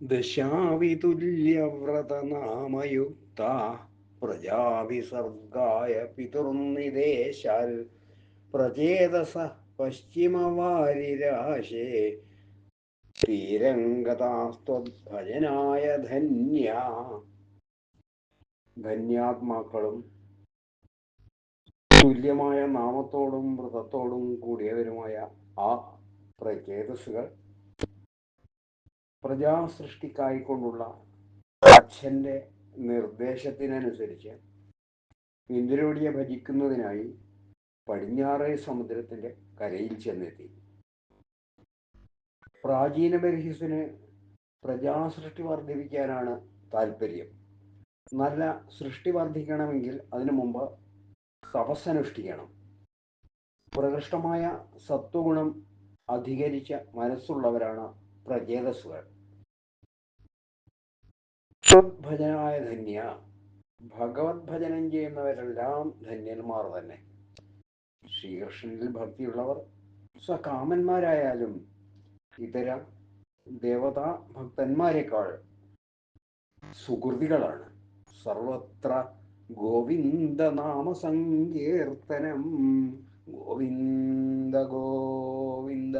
ദശാവിതുല്യവ്രതനാമയുക്ത പ്രജാവിസർഗായ പിതൃനിദേശാൽ പ്രചേതസ പശ്ചിമവാരിരാശേ. ശ്രീരംഗതാസ്ത്വഭജനായ ധന്യ. ധന്യാത്മാക്കളും തുല്യമായ നാമത്തോടും വ്രതത്തോടും കൂടിയവരുമായ ആ പ്രചേതസ്സുകൾ പ്രജാസൃഷ്ടിക്കായിക്കൊണ്ടുള്ള അച്ഛന്റെ നിർദ്ദേശത്തിനനുസരിച്ച് ഇന്ദ്രയോടിയെ ഭജിക്കുന്നതിനായി പടിഞ്ഞാറേ സമുദ്രത്തിന്റെ കരയിൽ ചെന്നെത്തി. പ്രാചീന ബർഹിസിന് പ്രജാസൃഷ്ടി വർദ്ധിപ്പിക്കാനാണ് താല്പര്യം നല്ല സൃഷ്ടി വർദ്ധിക്കണമെങ്കിൽ അതിനു മുമ്പ് തപസ്സനുഷ്ഠിക്കണം പ്രകൃഷ്ടമായ സത്വഗുണം അധികരിച്ച മനസ്സുള്ളവരാണ് പ്രചേതസ്സുകൾ ഭജനായ ധന്യ ഭഗവത് ഭജനം ചെയ്യുന്നവരെല്ലാം ധന്യന്മാർ തന്നെ. ശ്രീകൃഷ്ണനിൽ ഭക്തിയുള്ളവർ സ്വകാമന്മാരായാലും ഇതര ദേവതാ ഭക്തന്മാരെക്കാൾ സുഹൃതികളാണ്. സർവത്ര ഗോവിന്ദ നാമ സങ്കീർത്തനം ഗോവിന്ദ ഗോവിന്ദ